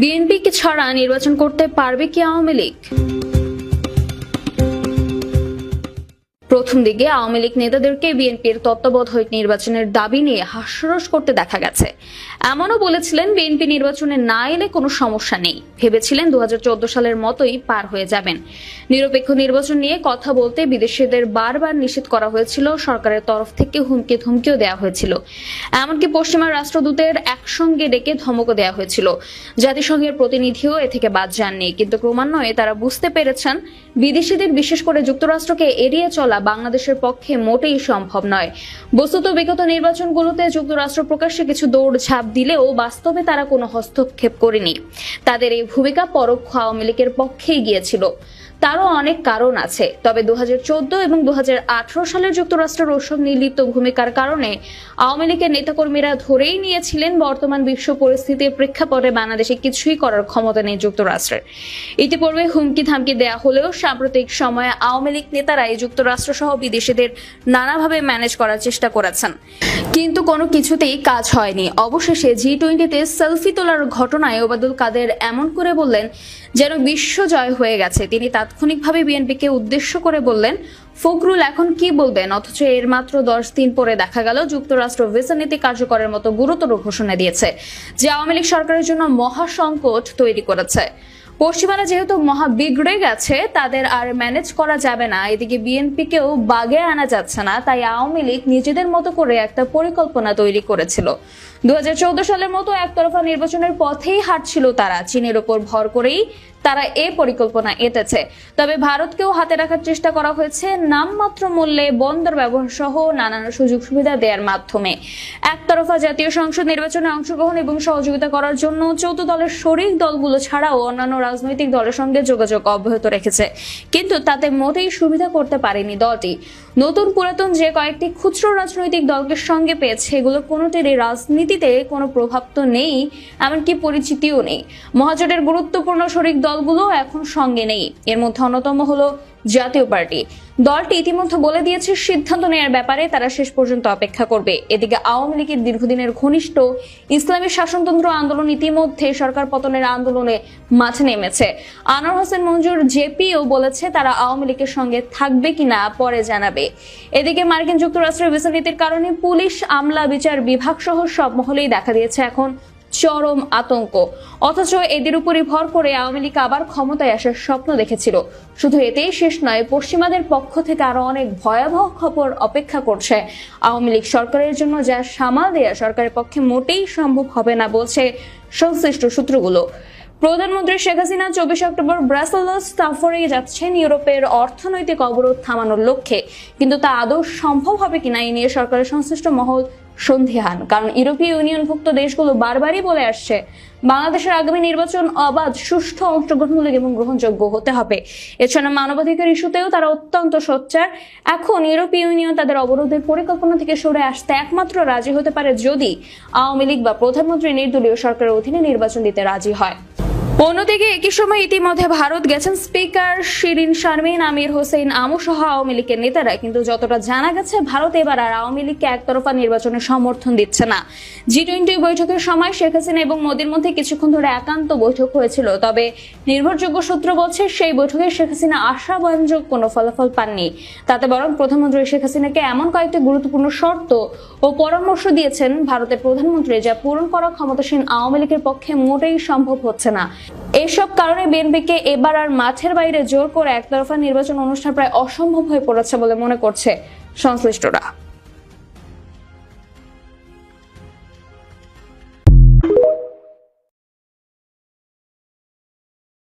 বিএনপিকে ছাড়া নির্বাচন করতে পারবে কি আওয়ামী লীগ? প্রথম দিকে আওয়ামী লীগ নেতাদেরকে বিএনপির তত্ত্বাবধায়ক নির্বাচনের দাবি নিয়ে হাস্যরস করতে দেখা গেছে। এমনও বলেছিলেন, বিএনপি নির্বাচনে না এলে কোনো সমস্যা নেই। ভেবেছিলেন দু সালের মতোই পার হয়ে যাবেন। নিরপেক্ষ নির্বাচন নিয়ে কথা বলতে বিদেশিদের বারবার নিষেধ করা হয়েছিল, সরকারের তরফ থেকে হুমকি ধমকিও দেওয়া হয়েছিল। এমনকি পশ্চিমা রাষ্ট্রদূতের একসঙ্গে ডেকে ধমকও দেওয়া হয়েছিল। জাতিসংঘের প্রতিনিধিও এ থেকে বাদ যাননি, কিন্তু ক্রমান্বয়ে তারা বুঝতে পেরেছেন, বিদেশিদের বিশেষ করে যুক্তরাষ্ট্রকে এড়িয়ে চলা বাংলাদেশের পক্ষে মোটেই সম্ভব নয়। বস্তুত বিগত নির্বাচনগুলোতে যুক্তরাষ্ট্র প্রকাশ্যে কিছু দৌড় দৌড়ঝাঁপ দিলেও বাস্তবে তারা কোনো হস্তক্ষেপ করেনি। তাদের এই ভূমিকা পরোক্ষ আওয়ামী লীগের পক্ষেই গিয়েছিল। তারও অনেক কারণ আছে। তবে দু হাজার চোদ্দ এবং দু সালের যুক্তরাষ্ট্রের ওসব নির্লিপ্ত ভূমিকার কারণে আওয়ামী লীগের নেতাকর্মীরা ধরেই নিয়েছিলেন বর্তমান বিশ্ব পরিস্থিতির প্রেক্ষাপটে বাংলাদেশে কিছুই করার ক্ষমতা নেই যুক্তরাষ্ট্রের। ইতিপূর্বে হুমকি ধামকি দেয়া হলেও সাম্প্রতিক সময়ে আওয়ামী লীগ নেতারাই যুক্তরাষ্ট্র সহ বিদেশিদের নানাভাবে ম্যানেজ করার চেষ্টা করেছেন। কিন্তু কোনো কিছুতেই কাজ হয়নি। অবশেষে জি টোয়েন্টিতে সেলফি তোলার ঘটনায় ওবাদুল কাদের এমন করে বললেন, যেন বিশ্ব জয় হয়ে গেছে। তিনি তাৎক্ষণিকভাবে বিএনপিকে উদ্দেশ্য করে বললেন, ফখরুল এখন কি বলবেন? অথচ এর মাত্র দশ দিন পরে দেখা গেল, যুক্তরাষ্ট্র ভিসা নীতি কার্যকরের মতো গুরুতর ঘোষণা দিয়েছে, যে আওয়ামী লীগ সরকারের জন্য মহা সংকট তৈরি করেছে। পশ্চিমারা যেহেতু মহা বিগড়ে গেছে, তাদের আর ম্যানেজ করা যাবে না। এদিকে বিএনপিকেও বাগে আনা যাচ্ছে না, তাই আওয়ামী লীগ নিজেদের মতো করে একটা পরিকল্পনা তৈরি করেছিল। দু হাজার চৌদ্দ সালের মতো একতরফা নির্বাচনের পথেই হাঁটছিল তারা, চীনের ওপর ভর করেই তারা এ পরিকল্পনা এঁটেছে। তবে ভারতকেও হাতে রাখার চেষ্টা করা হয়েছে নামমাত্র মূল্যে বন্দর ব্যবহার সহ নানান সুযোগ সুবিধা দেওয়ার মাধ্যমে। একতরফা জাতীয় সংসদ নির্বাচনে অংশগ্রহণ এবং সহযোগিতা করার জন্য চৌদ্দ দলের শরিক দলগুলো ছাড়াও অন্যান্য রাজনৈতিক দলের সঙ্গে যোগাযোগ অব্যাহত রেখেছে। কিন্তু তাতে মোটেই সুবিধা করতে পারেনি দলটি। নতুন পুরাতন যে কয়েকটি খুচরো রাজনৈতিক দলকে সঙ্গে পেয়েছে এগুলোর কোনোটিরই রাজনীতিতে কোনো প্রভাব তো নেই, এমনকি পরিচিতিও নেই। মহাজোটের গুরুত্বপূর্ণ শরিক দলগুলো এখন সঙ্গে নেই। এর মধ্যে অন্যতম হলো জাতীয় পার্টি। দলটি ইতিমধ্যে বলে দিয়েছে, সিদ্ধান্ত নেওয়ার ব্যাপারে তারা শেষ পর্যন্ত অপেক্ষা করবে। এদিকে আওয়ামী লীগের দীর্ঘদিনের ঘনিষ্ঠ ইসলামী শাসনতন্ত্র আন্দোলন ইতিমধ্যে সরকার পতনের আন্দোলনে মাঠে নেমেছে। আনোয়ার হোসেন মঞ্জুর জেপিও বলেছে, তারা আওয়ামী লীগের সঙ্গে থাকবে কিনা পরে জানাবে। এদিকে মার্কিন যুক্তরাষ্ট্রের ভিসা নীতির কারণে পুলিশ, আমলা, বিচার বিভাগ সহ সব মহলেই দেখা দিয়েছে এখন চরম আতঙ্ক। অথচ এদের উপরই ভর করে আওয়ামী লীগ আবার ক্ষমতায় আসার স্বপ্ন দেখেছিল। শুধু এতেই শেষ নয়, পশ্চিমাদের পক্ষ থেকে আরও অনেক ভয়াবহ খবর অপেক্ষা করছে। আওয়ামী লীগ সরকারের জন্য যা সামাল দেয়া সরকারের পক্ষে মোটেই সম্ভব হবে না বলছে সংশ্লিষ্ট সূত্রগুলো। প্রধানমন্ত্রী শেখ হাসিনা চব্বিশে অক্টোবর ব্রাসেলস সফরে যাচ্ছেন ইউরোপের অর্থনৈতিক অবরোধ থামানোর লক্ষ্যে। কিন্তু তা আদৌ সম্ভব হবে কিনা এই নিয়ে সরকারের সংশ্লিষ্ট মহল সন্ধিহান। কারণ ইউরোপীয় ইউনিয়নভুক্ত দেশগুলো বারবারই বলে আসছে, বাংলাদেশের আগামী নির্বাচন অবাধ, সুষ্ঠু অংশগ্রহণমূলক এবং গ্রহণযোগ্য হতে হবে। এছাড়া মানবাধিকার ইস্যুতেও তারা অত্যন্ত সোচ্চার। এখন ইউরোপীয় ইউনিয়ন তাদের অবরোধের পরিকল্পনা থেকে সরে আসতে একমাত্র রাজি হতে পারে যদি আওয়ামী লীগ বা প্রধানমন্ত্রী নির্দলীয় সরকারের অধীনে নির্বাচন দিতে রাজি হয়। অন্যদিকে একই সময় ইতিমধ্যে ভারত গেছেন স্পিকার শিরিন শারমিন, আমির হোসেন আমু সহ আওয়ামী লীগের নেতারা। কিন্তু যতটা জানা গেছে, ভারত এবার আর আওয়ামী লীগকে একতরফা নির্বাচনে সমর্থন দিচ্ছে না। জি টোয়েন্টি বৈঠকের সময় শেখ হাসিনা এবং মোদীর মধ্যে কিছুক্ষণ ধরে একান্ত বৈঠক হয়েছিল। তবে নির্ভরযোগ্য সূত্র বলছে, সেই বৈঠকে শেখ হাসিনা আশাব্যঞ্জক কোনো ফলাফল পাননি। তাতে বরং প্রধানমন্ত্রী শেখ হাসিনাকে এমন কয়েকটি গুরুত্বপূর্ণ শর্ত ও পরামর্শ দিয়েছেন ভারতের প্রধানমন্ত্রী, যা পূরণ করা ক্ষমতাসীন আওয়ামী লীগের পক্ষে মোটেই সম্ভব হচ্ছে না। এসব কারণে বিএনপিকে এবার আর মাঠের বাইরে জোর করে একতরফা নির্বাচন অনুষ্ঠান প্রায় অসম্ভব হয়ে পড়েছে বলে মনে করছে সংশ্লিষ্টরা।